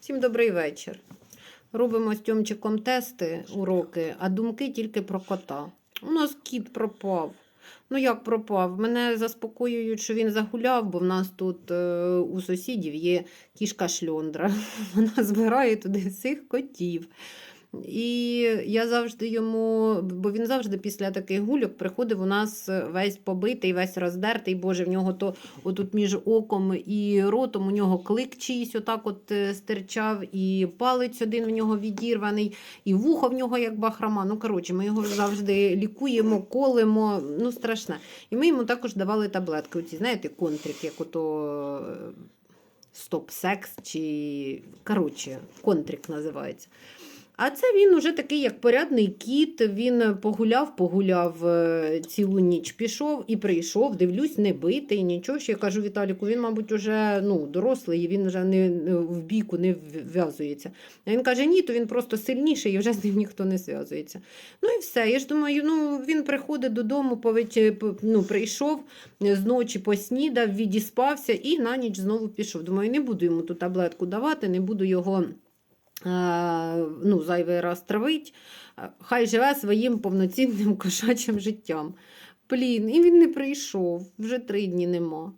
Всім добрий вечір. Робимо з Тьомчиком тести, уроки, а думки тільки про кота. У нас кіт пропав. Ну як пропав? Мене заспокоюють, що він загуляв, бо в нас тут е, у сусідів є кішка шльондра. Вона збирає туди всіх котів. І я завжди йому, бо він завжди після таких гульок приходив у нас весь побитий, весь роздертий. Боже, в нього то отут між оком і ротом у нього клик чийсь отак от е, стирчав, і палець один в нього відірваний, і вухо в нього як бахрома. Ну, коротше, ми його завжди лікуємо, колемо, ну страшне. І ми йому також давали таблетки. Оці, знаєте, контрик, як ото е, стоп-секс, чи коротше, контрик називається. А це він уже такий, як порядний кіт. Він погуляв, погуляв е, цілу ніч, пішов і прийшов. Дивлюсь, не битий, нічого. Ще я кажу Віталіку, він, мабуть, уже ну, дорослий, він вже не в бійку не вв'язується. А він каже, ні, то він просто сильніший і вже з ним ніхто не зв'язується. Ну і все. Я ж думаю, ну він приходить додому, повече, ну, прийшов з ночі поснідав, відіспався і на ніч знову пішов. Думаю, не буду йому ту таблетку давати, не буду його. Е, ну, зайвий раз травить, Е, хай живе своїм повноцінним кошачим життям. Блін, і він не прийшов, вже три дні нема.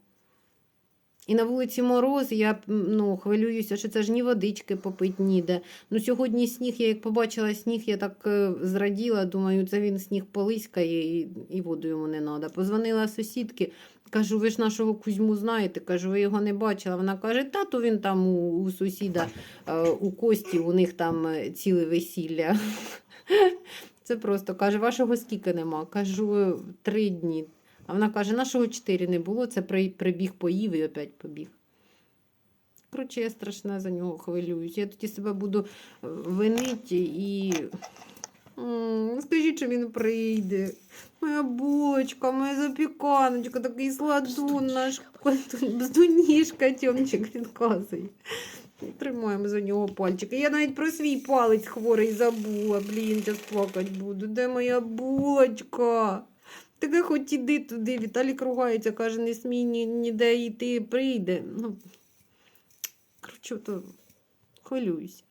І на вулиці мороз, я ну, хвилююся, що це ж ні водички попить ніде. Ну, Сьогодні сніг, я як побачила сніг, я так е, зраділа, думаю, це він сніг полискає і, і воду йому не треба. Позвонила сусідки, кажу, ви ж нашого Кузьму знаєте, кажу, ви його не бачила. Вона каже, та то він там у, у сусіда, е, у Кості, у них там е, ціле весілля. Це просто каже, вашого скільки нема? Кажу, три дні. А вона каже, нашого чотири не було, це прибіг поїв і опять побіг. Коротше, я страшно за нього хвилююсь. Я тоді себе буду е, винити і. Скажіть, що він прийде. Моя булочка, моя запіканочка, такий сладун наш бздуніжка Тьомчик відказує. Тримаємо за нього пальчики. Я навіть про свій палець хворий забула. Блін, зараз плакати буду. Де моя булочка? Таке хоч іди туди. Віталік ругається, каже, не смій ні, ніде йти, прийде. Ну, коротше, то хвилююсь.